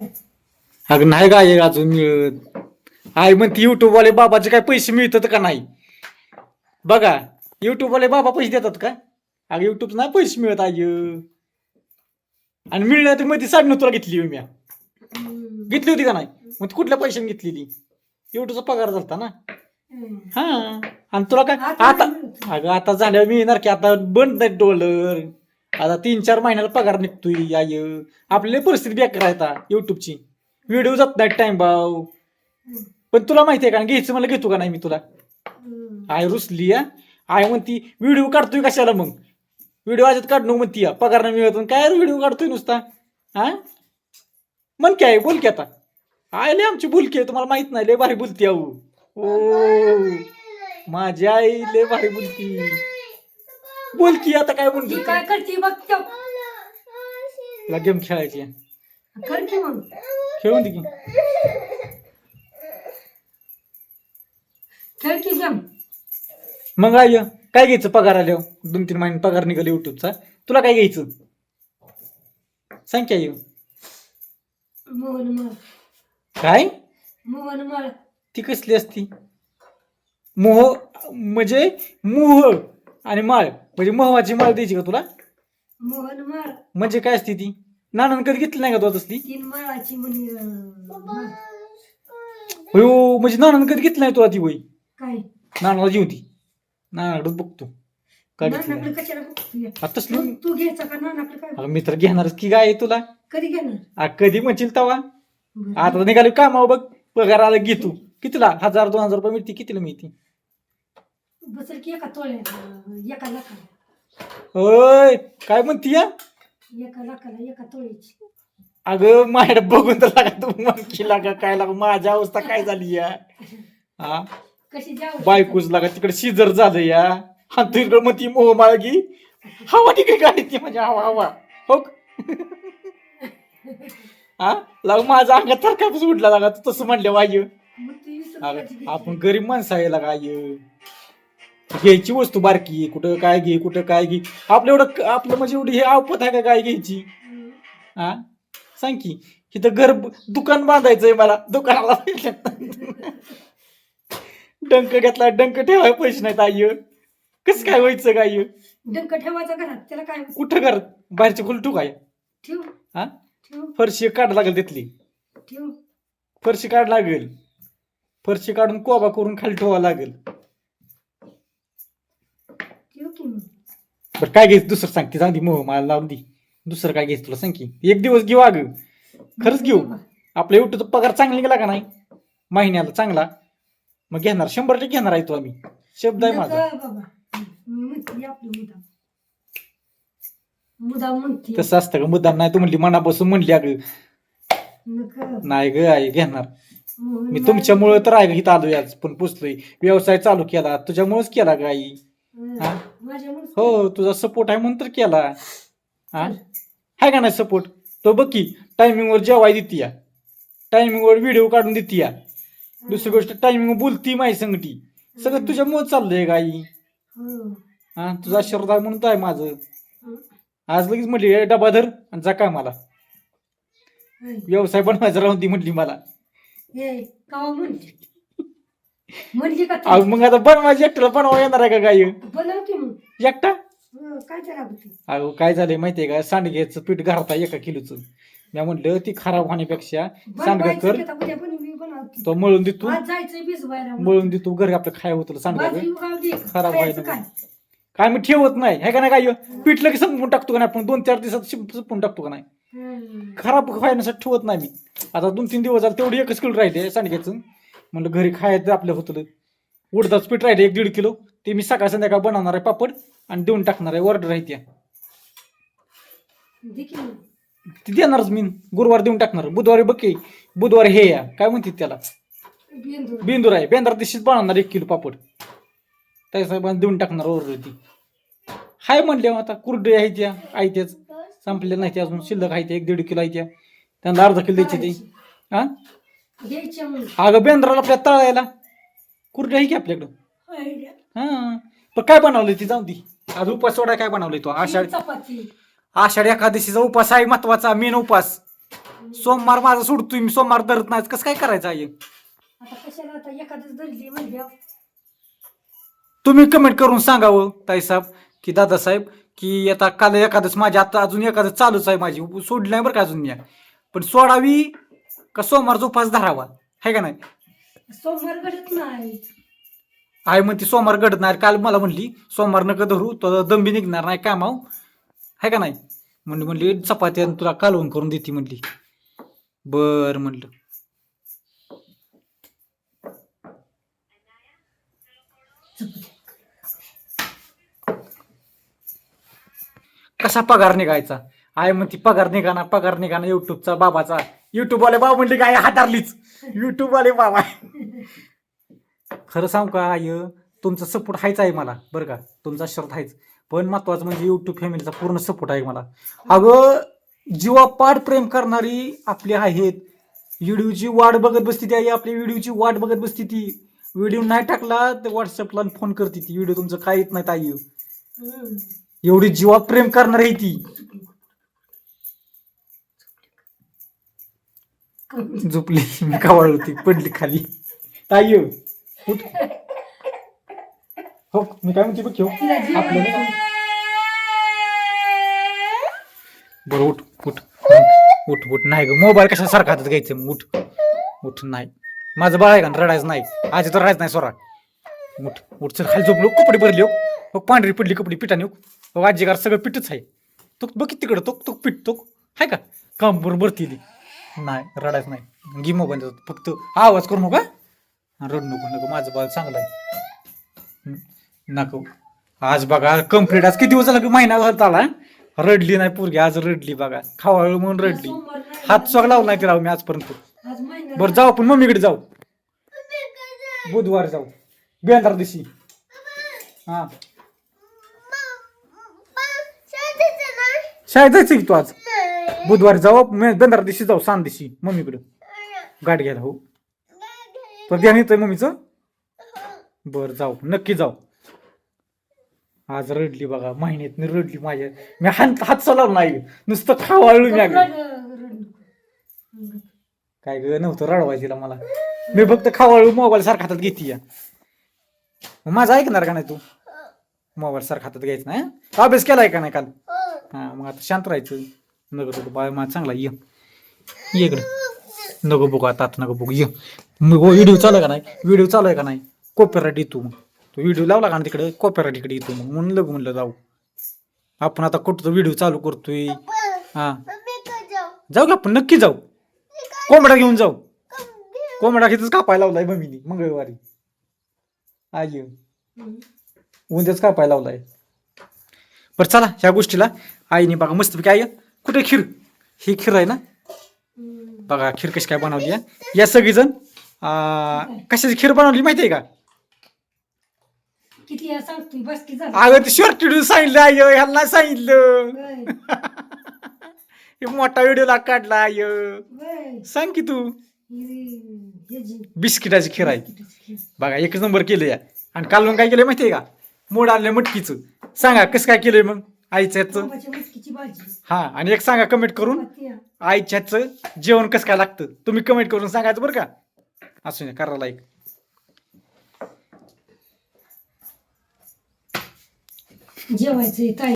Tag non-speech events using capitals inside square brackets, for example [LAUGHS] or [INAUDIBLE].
अगं नाही काय अजून मिळत आई म्हणते युट्यूब वाले बाबाचे काय पैसे मिळतात का नाही? बघा युट्यूब वाले बाबा पैसे देतात का? अगं युट्यूब नाही पैसे मिळत आय आणि मिळणार मध्ये साडे तुला घेतली मी घेतली होती का नाही? मग ती कुठल्या पैशाने घेतलेली? युट्यूबचा पगार झालता ना? हा. आणि तुला काय आता अगं आता झाल्यावर मी येणार की आता बंद नाही डॉलर. आता तीन चार महिन्याला पगार निघतोय आय आपल्याला परिस्थिती बेकार आहे आता युट्यूबची व्हिडिओ जात नाही टाइम भाऊ. पण तुला माहिती आहे का घ्यायचं मला घेतो का नाही मी तुला? आय रुसली या आय म्हणती व्हिडिओ काढतोय कशाला मग? व्हिडिओ आजत काढणं म्हणती या पगार नाही मिळत. काय व्हिडिओ काढतोय नुसता? हा? मन काय बोल की आता. आय लय आमची बुलकी आहे तुम्हाला माहीत नाही लय भारी बोलती अहो. ओ. माझी आई लय भारी बोलती. बोल की आता काय म्हणते काय करते बघ तो. गेम खेळायची आहे. कर की मग. खेळून दे की. खेळ की गेम. मग आय काय घ्यायचं पगार आल्यावर दोन तीन महिने पगार निघाले युट्यूबचा तुला काय घ्यायचं? सांग की मोहन मळ काय? मोहन मळ ती कसली असती? मोह म्हणजे मोह. आणि माळ म्हणजे मोहाची माळ द्यायची का तुला? मोहन मळ. म्हणजे काय असते ती? नानानं कधी घेतली नाही का तू तसली तीन मळाची म्हणे अं, मळ. हो म्हणजे नानानं कधी घेतली नाही तुला ती काय? नानाला जीव ती. नानाकडे बघतो. काय घेतली नानाकडे नाही. कशाला बघतोय? आता तसली तू- तू घ्यायचा का नानाकडे काय? अगं मी तर घेणारच की काय तुला. कधी घेणार? आ, कधी म्हणशील तवा. बरं. आता निघाली कामावर बघ. पगार आला घे तू. कितीला? हजार दोन हजार रुपये मिळते कितीला मिळते बसल की एका तोळ्याला एका लाखाला होय काय म्हणती या? एका लाखाला एका तोळ्याची अगं माझ्याकडे बघून तर लागा तू म्हणकी लागा काय लागा माझी अवस्था काय झाली या? हा? कशी बायकोच लागा तिकडे शिजर झालं या. हा तू इकडे मग ती मोह माळगी हवा तिकडे गाडी ती म्हणजे हवा हवा. हो हा? लाग माझ्या अंगात तर काय उठला लागा तू तसं म्हणलं वाय मग ती वीस रुपयाची घेतली. आपण गरीब माणसं आहे लागा आय. घ्यायची वस्तू बारकी कुठं काय घे कुठं काय घे. आपलं एवढं आपलं म्हणजे एवढी हे आवपत आहे का काय घ्यायची. हा? सांग की. इथं घर दुकान बांधायचंय मला. दुकानाला डंक घेतला डंक ठेवाय पैसे नाहीत आई. कसं काय व्हायचं काय डंक ठेवायचा घरात. त्याला काय कुठं घर? बाहेरचे खुलटू काय? ठेव. हा? फरशी काढ लागेल तिथली. ठेव. फरशी काढ लागेल. फरशी काढून कोबा करून खाली ठेवा लागेल ठेव की मग बरं काय घ्यायचं दुसरं सांग ती सांगते मोह मला लावून दे. दुसरं काय घ्यायचं तुला सांग की. एक दिवस घेऊ अग. खरंच घेऊ. आपल्या युट्यूबचा पगार चांगला गेला का नाही? महिन्याला चांगला. मग घेणार शंभर टक्के घेणार आहे तो आम्ही. शब्द आहे माझा. नका बाबा. मी म्हणते आपलं मुदाम मुदाम म्हणते. तसं असतं का? मुद्दाम नाही तू म्हणली मनापासून म्हणली अगं. नका. नाही ग आई घेणार. मी माळ- तुमच्यामुळं तर आहे इथं आलोय आज. पण पुसलोय. व्यवसाय चालू केला. तुझ्यामुळेच केला ग आई. हा? माझ्यामुळेच हो तुझा सपोर्ट आहे म्हणून तर केला. हा? आहे का नाही सपोर्ट तो बघ की टायमिंगवर जेवाय देते या. टायमिंगवर व्हिडिओ काढून देते या. दुसरी गोष्ट टायमिंग बोलती माझी संगती. सगळं तुझ्यामुळे चाललंय ग आई हो. हा? तुझा आशीर्वाद आहे म्हणून तर आहे माझं. आज लगेच म्हटली "ए, डबा धर आणि जा काय मला. व्यवसाय बनवायचा राहून ती म्हटली मला. हे कावा म्हणली का अहो, तू? मग आता बनवायची एकट्याला बनवा येणार आहे का गाय बनव की मग. एकटा? हं, काय होते अहो काय झालंय माहितीये का? सांडग्याचं पीठ घरात आहे एका किलोचं. मी म्हणलं ती खराब होण्यापेक्षा सांडगं बनवायचं कर. की आता उद्या पण मी बनवते. तो मळून देतो. आज जायचंय भिजवायला मळून देतो घरी आपलं खाय होतं सांडगं. भाजी उगाव दे. खराब खायचं व्हायला काय? काय मी ठेवत नाही. हे का नाही काय पीठ लगेच संपून टाकतो का नाही आपण? दोन चार दिवसात शिंप- संपून टाकतो का नाही? हं. खराब व्हायसाठी ठेवत नाही मी. आता दोन तीन दिवस झाले तेवढी एकच किलो राहिले सांडग्याचं. म्हणलं घरी खायचं आपलं होतं उडदाच पीठ राहिले एक दीड किलो. ते मी सकाळ संध्याकाळ बनवणार आहे पापड आणि देऊन टाकणार आहे. ऑर्डर आहे त्या. ती देणारच मी. गुरुवार देऊन टाकणार. बुधवारी बघ की बुधवारी हे या. काय म्हणते त्याला? बेंदूर. आहे. बेंदर दिवशीच बनवणार एक किलो पापड. त्या साहेबांना देऊन टाकणार ऑर्डर ती. हाय म्हणले आता कुरडे आहे त्या आहे त्याच. संपलेल्या नाही त्या अजून. शिल्लक आहे त्या एक दीड किलो आहे त्या. त्यांना अर्धा किलो द्यायची ते. हा? अगं बेंद्राला आपल्या तळायला. कुरडे आहे की आपल्याकडं. हा. पण काय बनवलंय ती? जाऊ दी. आज उपास सोडा काय बनवलंय तो? आषाढ चपाती आषाढ एकादशीचा उपास आहे महत्त्वाचा मेन उपास. सोमवार माझा सोडतोय मी सोमवार धरत नाही. कसं काय करायचं आई? आता कशाला आता एखादच धरली म्हणजे तुम्ही कमेंट करून सांगावं ताईसाहेब की दादासाहेब की आता काल एखादच माझी आता अजून एखादं चालूच आहे माझी. सोडली नाही बरं का अजून या पण सोडावी का सोमवार उपास धरावा? आहे का नाही? सोमवार घडत नाही. आई म्हणते सोमवार घडत नाही. काल मला म्हणली सोमवार नका धरू तो दंबी निघणार नाही कामाव. आहे का नाही? म्हणली म्हणली चपाती आणि तुला कालवण करून देते म्हणली. बर म्हणलं. कसा पगार निघायचा? आई म्हणती पगार निघाना पगार निघाना युट्यूबचा बाबाचा. युट्यूब वाले बाबा म्हणले काय हातारलीच. युट्यूब वाले बाबा. खरं सांगू का आय तुमचा सपोर्ट हायच आहे मला बरं का? तुमचा शर्त आहेच पण महत्वाचं म्हणजे युट्यूब फॅमिलीचा पूर्ण सपोर्ट आहे मला. अगं जीवापाड प्रेम करणारी आपली आहेत. व्हिडिओची वाट बघत बसती ती आई आपली व्हिडिओची वाट बघत बसती ती. व्हिडिओ नाही टाकला तर व्हॉट्सअपला फोन करते ती. व्हिडिओ तुमचं काय येत नाही ताई. एवढी जीवा प्रेम करणार आहे ती. झोपली. मी कवाळ होती. पडली खाली. ताई उठ. हो मी काय म्हणते बघ घेऊ आपलं बरं उठ उठ. उठ उठ. नाही ग मोबाईल कशा सारखा हातात घ्यायचं? मग उठ. उठ नाही. माझं बाळ आहे का? रडायचं नाही. आजी तर रडायचं नाही सोरा. उठ उठ. चल खाली झोपलो. कपडे भरले हो. हो पांढरी पडली कपडे पिठाने हो. हो. आजीगार सगळं पिठच आहे. तो बघ तिकडं तो तो पिठ तो आहे का? काम बरोबर भरती ती. नाही रडायचं नाही. गी मोबाईल फक्त आवाज करू नका रड नको नको माझं बाळ चांगलं आहे. नको. आज बघा कंप्लीट आज किती दिवस झाला की महिना झाला आला रडली नाही पोरगी आज रडली बघा. खावाळू म्हणून रडली. हात चोग लावला नाही तिला मी आजपर्यंत. बरं जाऊ आपण मम्मीकडे जाऊ. बुधवार जाऊ. बेंदार दिवशी. हा. शाळेत जायचं की तू आज? बुधवारी जाऊ मे- बेंदार दिवशी जाऊ सांग दिवशी मम्मीकडे. गाठ घ्यायला हो. पण ध्यान येतंय मम्मीचं? बरं जाऊ. नक्की जाऊ. आज रडली बघा महिन्यात रडली माझ्या. मी हात हात चालवला नाही. नुसतं खावाळू मी. काय ग नव्हतं रडवाय तिला मला. मी फक्त खावाळू मोबाईल सारखा हातात घेते या. माझं ऐकणार का नाही तू? मोबाईल सारखा हातात घ्यायचं नाही हं? अभ्यास केलाय का नाही काल? हा मग आता शांत राहायचं. नको नको बाय माझा चांगला ये. ये इकडे. नको बघू आता आता नको बघू ये. मग व्हिडिओ हो, चालू आहे का नाही? व्हिडिओ चालू आहे का नाही? कॉपीराईट येतो मग. तो व्हिडिओ लावला का ना तिकडे? कॉपीराईट इकडे येतो मग. म्हणून लग म्हणलं जाऊ. आपण आता कुठं व्हिडिओ चालू करतोय? हा. जाऊ का आपण? नक्की जाऊ. कोंबडा घेऊन जाऊ. कोंबडा घेतच कापायला लावलाय मम्मीनी मंगळवारी. आय उद्याच कापायला लावलाय. बरं चला ह्या गोष्टीला. आईने बघा मस्तपैकी आई. कुठे खीर? ही खीर आहे ना. बघा खीर कशी काय बनवली आहे. या सगळीजण अं, कशाची खीर बनवली माहिती आहे का? किती वेळा सांगतोय बस की झालं. अगं ते शॉर्ट व्हिडिओ सांगितलं आय ह्याला सांगितलं. हे [LAUGHS] मोठा व्हिडिओ काढला आय. सांग की तू. ही- हे जी. बिस्किटाची खीर आहे. बघा एकच नंबर केलं या आणि काल मग काय केलंय माहितीये का? मोड आणलं मटकीचं. सांगा कसं काय केलंय मग? आईच्या ह्याचं बाबाच्या मटकीची भाजी. हा आणि एक सांगा कमेंट करून. चपात्या. आईच्या ह्याचं जेवण कसं काय लागतं? तुम्ही कमेंट करून सांगायचं बरं का? असू द्या करा लाईक जेवायचं ताई.